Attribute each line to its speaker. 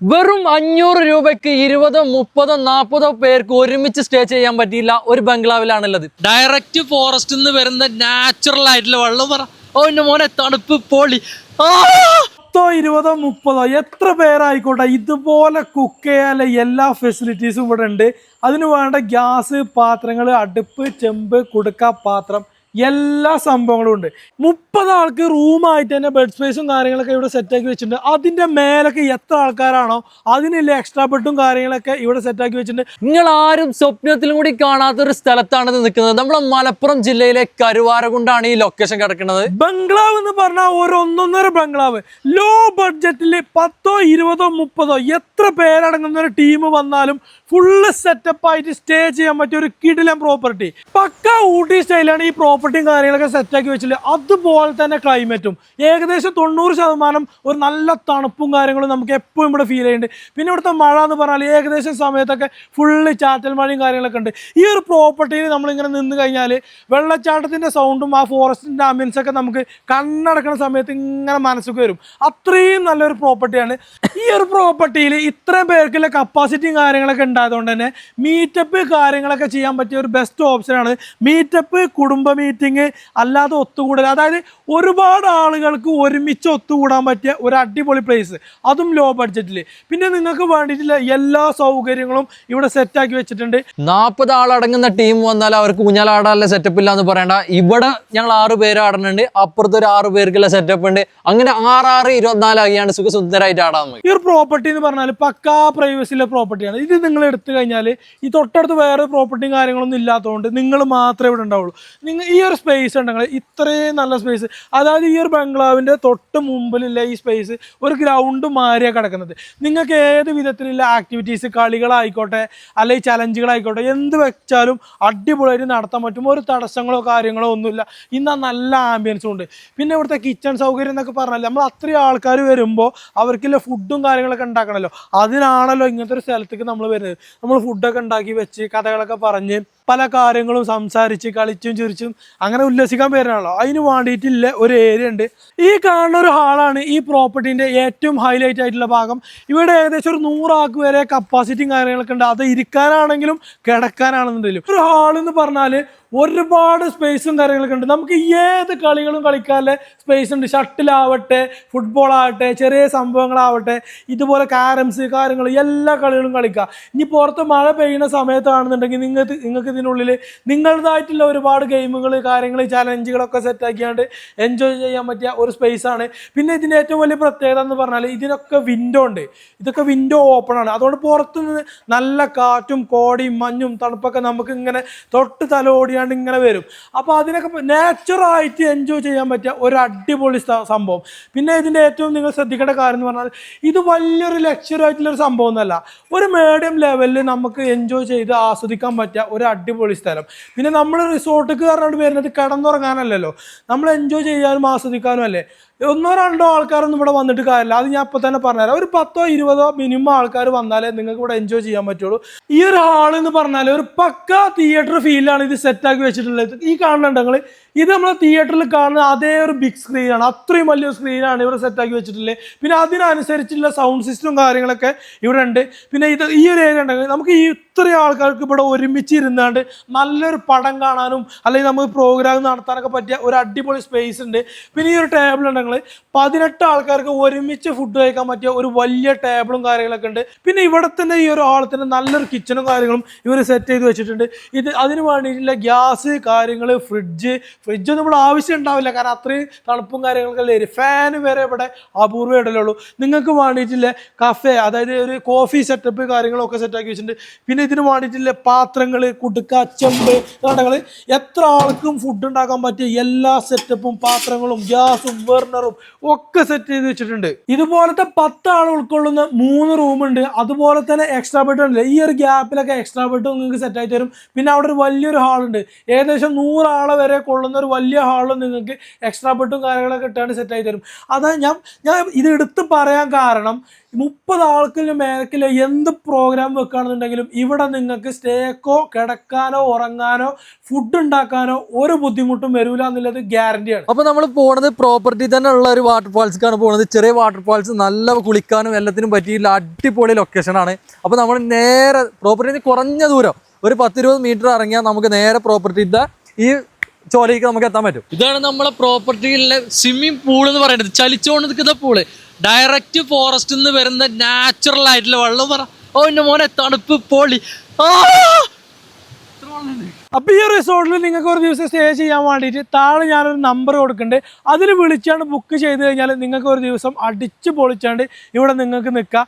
Speaker 1: വെറും അഞ്ഞൂറ് രൂപയ്ക്ക് ഇരുപതോ മുപ്പതോ നാൽപ്പതോ പേർക്ക് ഒരുമിച്ച് സ്റ്റേ ചെയ്യാൻ പറ്റിയില്ല ഒരു ബംഗ്ലാവിലാണുള്ളത്. ഡയറക്റ്റ് ഫോറസ്റ്റിൽ നിന്ന് വരുന്ന നാച്ചുറൽ ആയിട്ടുള്ള വെള്ളം പറ. ഓ എന്റെ മോനെ തണുപ്പ് പൊളി!
Speaker 2: പത്തോ ഇരുപതോ മുപ്പതോ എത്ര പേരായിക്കോട്ടെ ഇതുപോലെ കുക്ക് ചെയ്യാനുള്ള എല്ലാ ഫെസിലിറ്റീസും ഇവിടെ ഉണ്ട് അതിന് വേണ്ട ഗ്യാസ് പാത്രങ്ങൾ അടുപ്പ് ചെമ്പ് കുടുക്ക പാത്രം എല്ലാ സംഭവങ്ങളും ഉണ്ട്. മുപ്പത് ആൾക്ക് റൂമായിട്ട് തന്നെ ബെഡ് സ്പേസും കാര്യങ്ങളൊക്കെ ഇവിടെ സെറ്റാക്കി വെച്ചിട്ടുണ്ട്. അതിന്റെ മേലൊക്കെ എത്ര ആൾക്കാരാണോ അതിനുള്ള എക്സ്ട്രാ ബെഡും കാര്യങ്ങളൊക്കെ ഇവിടെ സെറ്റാക്കി വെച്ചിട്ടുണ്ട്.
Speaker 1: നിങ്ങൾ ആരും സ്വപ്നത്തിലും കൂടി കാണാത്ത ഒരു സ്ഥലത്താണ് ഇത് നിൽക്കുന്നത്. നമ്മുടെ മലപ്പുറം ജില്ലയിലെ കരുവാരകുണ്ടാണ് ഈ ലൊക്കേഷൻ കിടക്കുന്നത്.
Speaker 2: ബംഗ്ലാവ് എന്ന് പറഞ്ഞാൽ ഒരു ഒന്നൊന്നര ബംഗ്ലാവ്. ലോ ബഡ്ജറ്റിൽ പത്തോ ഇരുപതോ മുപ്പതോ എത്ര പേരടങ്ങുന്ന ഒരു ടീം വന്നാലും ഫുള്ള് സെറ്റപ്പായിട്ട് സ്റ്റേ ചെയ്യാൻ പറ്റിയ ഒരു കിടിലം പ്രോപ്പർട്ടി പക്ക ഊട്ടി സ്റ്റൈലാണ് ഈ പ്രോപ്പർട്ടിയും കാര്യങ്ങളൊക്കെ സെറ്റാക്കി വെച്ചില്ല അതുപോലെ തന്നെ ക്ലൈമറ്റും ഏകദേശം തൊണ്ണൂറ് ശതമാനം ഒരു നല്ല തണുപ്പും കാര്യങ്ങളും നമുക്ക് എപ്പോഴും ഇവിടെ ഫീൽ ചെയ്യുന്നുണ്ട്. പിന്നെ ഇവിടുത്തെ മഴ എന്ന് പറഞ്ഞാൽ ഏകദേശം സമയത്തൊക്കെ ഫുള്ള് ചാറ്റൽ മഴയും കാര്യങ്ങളൊക്കെ ഉണ്ട്. ഈ ഒരു പ്രോപ്പർട്ടിയിൽ നമ്മളിങ്ങനെ നിന്ന് കഴിഞ്ഞാൽ വെള്ളച്ചാട്ടത്തിന്റെ സൗണ്ടും ആ ഫോറസ്റ്റിന്റെ ആംബിയൻസൊക്കെ നമുക്ക് കണ്ണടക്കുന്ന സമയത്ത് ഇങ്ങനെ മനസ്സൊക്കെ വരും. അത്രയും നല്ലൊരു പ്രോപ്പർട്ടിയാണ് ഈ ഒരു പ്രോപ്പർട്ടിയിൽ ഇത്രയും പേർക്കുള്ള കപ്പാസിറ്റിയും കാര്യങ്ങളൊക്കെ ഉണ്ടായതുകൊണ്ട് തന്നെ മീറ്റപ്പ് കാര്യങ്ങളൊക്കെ ചെയ്യാൻ പറ്റിയ ഒരു ബെസ്റ്റ് ഓപ്ഷനാണ് മീറ്റപ്പ് കുടുംബ മീറ്റിംഗ് അല്ലാതെ ഒത്തുകൂടൽ. അതായത് ഒരുപാട് ആളുകൾക്ക് ഒരുമിച്ച് ഒത്തുകൂടാൻ പറ്റിയ ഒരു അടിപൊളി പ്ലേസ് അതും ലോ. ബഡ്ജറ്റിൽ പിന്നെ നിങ്ങൾക്ക് വേണ്ടിയിട്ടുള്ള എല്ലാ സൗകര്യങ്ങളും ഇവിടെ സെറ്റാക്കി വെച്ചിട്ടുണ്ട്.
Speaker 1: നാൽപ്പത് ആളടങ്ങുന്ന ടീം വന്നാൽ അവർക്ക് ഊഞ്ഞാലാടാനുള്ള സെറ്റപ്പ് ഇല്ല എന്ന് പറയണ്ട. ഇവിടെ ഞങ്ങൾ ആറ് പേര് ആടുന്നുണ്ട്. അപ്പുറത്ത് ഒരു ആറ് പേർക്കുള്ള സെറ്റപ്പ് ഉണ്ട്. അങ്ങനെ ആറ് ആറാറ് ഇരുപത്തിനാലാകിയാണ് സുഖസുന്ദരായിട്ട് ആടാൻ നമുക്ക്
Speaker 2: ഒരു പ്രോപ്പർട്ടി എന്ന് പറഞ്ഞാൽ പക്കാ പ്രൈവസിയിലെ പ്രോപ്പർട്ടിയാണ് ഇത് നിങ്ങൾ എടുത്തു കഴിഞ്ഞാൽ ഈ തൊട്ടടുത്ത് വേറെ പ്രോപ്പർട്ടിയും കാര്യങ്ങളൊന്നും ഇല്ലാത്തതുകൊണ്ട് നിങ്ങൾ മാത്രമേ ഇവിടെ ഉണ്ടാവുള്ളൂ. നിങ്ങൾ ഈ ഒരു സ്പേസ് ഉണ്ടെങ്കിൽ ഇത്രയും നല്ല സ്പേസ് അതായത് ഈ ഒരു ബംഗ്ലാവിന്റെ തൊട്ട് മുമ്പിലുള്ള ഈ സ്പേസ് ഒരു ഗ്രൗണ്ട് മാറിയാണ് കിടക്കുന്നത്. നിങ്ങൾക്ക് ഏത് വിധത്തിലുള്ള ആക്ടിവിറ്റീസ് കളികളായിക്കോട്ടെ അല്ലെങ്കിൽ ചലഞ്ചുകളായിക്കോട്ടെ എന്ത് വെച്ചാലും അടിപൊളിയായിട്ട് നടത്താൻ പറ്റും. ഒരു തടസ്സങ്ങളോ കാര്യങ്ങളോ ഒന്നുമില്ല. ഇന്ന് നല്ല ആംബിയൻസും ഉണ്ട്. പിന്നെ ഇവിടുത്തെ കിച്ചൺ സൗകര്യം എന്നൊക്കെ പറഞ്ഞാൽ നമ്മൾ അത്രയും ആൾക്കാർ വരുമ്പോൾ അവർക്കുള്ള ഫുഡും കാര്യങ്ങളൊക്കെ ഉണ്ടാക്കണമല്ലോ അതിനാണല്ലോ ഇങ്ങനത്തെ ഒരു സ്ഥലത്തേക്ക് നമ്മൾ വരുന്നത്. നമ്മൾ ഫുഡൊക്കെ ഉണ്ടാക്കി വെച്ച് കഥകളൊക്കെ പറഞ്ഞ് പല കാര്യങ്ങളും സംസാരിച്ച് കളിച്ചും ചിരിച്ചും അങ്ങനെ ഉല്ലസിക്കാൻ പേരാണല്ലോ അതിന് വേണ്ടിയിട്ടില്ല ഒരു ഏരിയ ഉണ്ട്. ഈ കാണുന്ന ഒരു ഹാളാണ് ഈ പ്രോപ്പർട്ടീന്റെ ഏറ്റവും ഹൈലൈറ്റ് ആയിട്ടുള്ള ഭാഗം. ഇവിടെ ഏകദേശം ഒരു നൂറാൾക്ക് വരെ കപ്പാസിറ്റിയും കാര്യങ്ങളൊക്കെ ഉണ്ട്. അത് ഇരിക്കാനാണെങ്കിലും കിടക്കാനാണെന്നുണ്ടെങ്കിലും. ഒരു ഹാൾ എന്ന് പറഞ്ഞാൽ ഒരുപാട് സ്പേസും കാര്യങ്ങളൊക്കെ ഉണ്ട്. നമുക്ക് ഏത് കളികളും കളിക്കാനുള്ള സ്പേസ് ഉണ്ട്. ഷട്ടിലാവട്ടെ ഫുട്ബോൾ ആവട്ടെ ചെറിയ സംഭവങ്ങളാവട്ടെ ഇതുപോലെ കാരംസ് കാര്യങ്ങൾ എല്ലാ കളികളും കളിക്കാം. ഇനി പുറത്ത് മഴ പെയ്യുന്ന സമയത്താണെന്നുണ്ടെങ്കിൽ നിങ്ങൾക്ക് നിങ്ങൾക്ക് ഇതിനുള്ളിൽ നിങ്ങളുടേതായിട്ടുള്ള ഒരുപാട് ഗെയിമുകൾ കാര്യങ്ങൾ ചലഞ്ചുകളൊക്കെ സെറ്റാക്കിയാണ്ട് എൻജോയ് ചെയ്യാൻ പറ്റിയ ഒരു സ്പേസ് ആണ്. പിന്നെ ഇതിന്റെ ഏറ്റവും വലിയ പ്രത്യേകത എന്ന് പറഞ്ഞാൽ ഇതിനൊക്കെ വിൻഡോ ഉണ്ട്. ഇതൊക്കെ വിൻഡോ ഓപ്പൺ ആണ്. അതുകൊണ്ട് പുറത്തുനിന്ന് നല്ല കാറ്റും കോടിയും മഞ്ഞും തണുപ്പൊക്കെ നമുക്ക് ഇങ്ങനെ തൊട്ട് തലോടിയാണ്ട് ഇങ്ങനെ വരും. അപ്പോൾ അതിനൊക്കെ നാച്ചുറായിട്ട് എൻജോയ് ചെയ്യാൻ പറ്റിയ ഒരു അടിപൊളി സംഭവം. പിന്നെ ഇതിന്റെ ഏറ്റവും നിങ്ങൾ ശ്രദ്ധിക്കേണ്ട കാര്യം എന്ന് പറഞ്ഞാൽ ഇത് വലിയൊരു ലക്ഷറി ആയിട്ടുള്ള ഒരു സംഭവം ഒന്നല്ല. ഒരു മീഡിയം ലെവലിൽ നമുക്ക് എൻജോയ് ചെയ്ത് ആസ്വദിക്കാൻ പറ്റിയ ഒരു അടിപൊളി സ്ഥലം. പിന്നെ നമ്മൾ റിസോർട്ടിക്ക് പറഞ്ഞിട്ട് വരുന്നത് കിടന്നുറങ്ങാനല്ലല്ലോ. നമ്മൾ എൻജോയ് ചെയ്യാനും ആസ്വദിക്കാനും അല്ലേ ഒന്നോ രണ്ടോ ആൾക്കാരൊന്നും ഇവിടെ വന്നിട്ട് കാര്യമില്ല. അത് ഞാൻ ഇപ്പോൾ തന്നെ പറഞ്ഞുതരാം. ഒരു പത്തോ ഇരുപതോ മിനിമം ആൾക്കാർ വന്നാലേ നിങ്ങൾക്ക് ഇവിടെ എൻജോയ് ചെയ്യാൻ പറ്റുള്ളൂ. ഈ ഒരു ഹാൾ എന്ന് പറഞ്ഞാൽ ഒരു പക്ക തിയേറ്റർ ഫീലാണ് ഇത് സെറ്റാക്കി വെച്ചിട്ടുള്ളത്. ഈ കാണുന്നുണ്ടെങ്കിൽ ഇത് നമ്മൾ തിയേറ്ററിൽ കാണുന്ന അതേ ഒരു ബിഗ് സ്ക്രീനാണ് അത്രയും വലിയ സ്ക്രീനാണ് ഇവിടെ സെറ്റാക്കി വെച്ചിട്ടുള്ളത്. പിന്നെ അതിനനുസരിച്ചുള്ള സൗണ്ട് സിസ്റ്റവും കാര്യങ്ങളൊക്കെ ഇവിടെ ഉണ്ട്. പിന്നെ ഇത് ഈ ഒരു ഏരിയ ഉണ്ടെങ്കിൽ നമുക്ക് ഈ ഇത്രയും ആൾക്കാർക്ക് ഇവിടെ ഒരുമിച്ച് ഇരുന്നാണ്ട് നല്ലൊരു പടം കാണാനും അല്ലെങ്കിൽ നമുക്ക് പ്രോഗ്രാം നടത്താനൊക്കെ പറ്റിയ ഒരു അടിപൊളി സ്പേസ് ഉണ്ട്. പിന്നെ ഈ ഒരു ടേബിൾ ഉണ്ടെങ്കിൽ പതിനെട്ട് ആൾക്കാർക്ക് ഒരുമിച്ച് ഫുഡ് കഴിക്കാൻ പറ്റിയ ഒരു വലിയ ടേബിളും കാര്യങ്ങളൊക്കെ ഉണ്ട്. പിന്നെ ഇവിടെ തന്നെ ഈ ഒരു ഹാളിൽ തന്നെ നല്ലൊരു കിച്ചണും കാര്യങ്ങളും ഇവർ സെറ്റ് ചെയ്ത് വെച്ചിട്ടുണ്ട്. ഇത് അതിന് വേണ്ടിയിട്ടുള്ള ഗ്യാസ് കാര്യങ്ങൾ ഫ്രിഡ്ജ് ഫ്രിഡ്ജ് ഇവിടെ ആവശ്യം ഉണ്ടാവില്ല. കാരണം അത്രയും തണുപ്പും കാര്യങ്ങളൊക്കെ അല്ലേ ഫാൻ വരെ ഇവിടെ അപൂർവം ഇടലുള്ളൂ നിങ്ങൾക്ക് വേണ്ടിയിട്ടില്ല കഫേ അതായത് ഒരു കോഫി സെറ്റപ്പ് കാര്യങ്ങളൊക്കെ സെറ്റാക്കി വെച്ചിട്ടുണ്ട്. പിന്നെ ഇതിന് വേണ്ടിയിട്ടുള്ള പാത്രങ്ങൾ കുടുക്ക ചെമ്പ് എത്ര ആൾക്കും ഫുഡ് ഉണ്ടാക്കാൻ പറ്റിയ എല്ലാ സെറ്റപ്പും പാത്രങ്ങളും ഗ്യാസും ബർണറും ഒക്കെ സെറ്റ് ചെയ്ത് വെച്ചിട്ടുണ്ട്. ഇതുപോലത്തെ പത്ത് ആൾ ഉൾക്കൊള്ളുന്ന മൂന്ന് റൂം ഉണ്ട്. അതുപോലെ തന്നെ എക്സ്ട്രാ ബെഡ് ഉണ്ട് ഈ ഒരു ഗ്യാപ്പിലൊക്കെ എക്സ്ട്രാ ബെഡ് നിങ്ങൾക്ക് സെറ്റ് ആയി തരും. പിന്നെ അവിടെ ഒരു വലിയൊരു ഹാളുണ്ട് ഏകദേശം നൂറാളെ വരെ കൊള്ളുന്ന ഒരു വലിയ ഹാളും നിങ്ങൾക്ക് എക്സ്ട്രാ ബെഡും കാര്യങ്ങളൊക്കെ ഇട്ടാണ് സെറ്റ് ആയി തരും. അതാ ഞാൻ ഞാൻ ഇത് എടുത്ത് പറയാൻ കാരണം മുപ്പത് ആൾക്കിന് മേലക്കില്ല എന്ത് പ്രോഗ്രാം വെക്കുകയാണെന്നുണ്ടെങ്കിലും ഇവിടെ നിങ്ങൾക്ക് സ്റ്റേക്കോ കിടക്കാനോ ഉറങ്ങാനോ ഫുഡ് ഉണ്ടാക്കാനോ ഒരു ബുദ്ധിമുട്ടും വരില്ല എന്നുള്ളത് ഗ്യാരണ്ടിയാണ്
Speaker 1: അപ്പൊ നമ്മൾ പോണത് പ്രോപ്പർട്ടി തന്നെ അങ്ങനെയുള്ള ഒരു വാട്ടർ വാട്ടർഫാൾസിക്കാണ് പോകുന്നത്. ചെറിയ വാട്ടർ ഫാൾസ് നല്ല കുളിക്കാനും എല്ലാത്തിനും പറ്റിയില്ല അടിപൊളി ലൊക്കേഷനാണ് അപ്പോൾ നമ്മൾ നേരെ പ്രോപ്പർട്ടിന് കുറഞ്ഞ ദൂരം ഒരു പത്തിരുപത് മീറ്റർ ഇറങ്ങിയാൽ നമുക്ക് നേരെ പ്രോപ്പർട്ടിയുടെ ഈ ചോലയ്ക്ക് നമുക്ക് എത്താൻ പറ്റും. ഇതാണ് നമ്മളെ പ്രോപ്പർട്ടിയിലെ സ്വിമ്മിംഗ് പൂൾ എന്ന് പറയുന്നത്. ചലിച്ചുകൊണ്ട് നിൽക്കുന്ന പൂൾ ഡയറക്റ്റ് ഫോറസ്റ്റിൽ നിന്ന് വരുന്ന നാച്ചുറൽ ആയിട്ടുള്ള വെള്ളം പറ. ഓ എന്റെ മോനെ തണുപ്പ് പൊളി. ആ!
Speaker 2: അപ്പൊ ഈ റിസോർട്ടിൽ നിങ്ങൾക്ക് ഒരു ദിവസം സ്റ്റേ ചെയ്യാൻ വേണ്ടിയിട്ട് താഴെ ഞാനൊരു നമ്പർ കൊടുക്കുന്നുണ്ട് അതിൽ വിളിച്ചാണ് ബുക്ക് ചെയ്ത് കഴിഞ്ഞാൽ നിങ്ങൾക്ക് ഒരു ദിവസം അടിച്ച് പൊളിച്ചാണ്ട് ഇവിടെ നിങ്ങൾക്ക് നിൽക്കാം.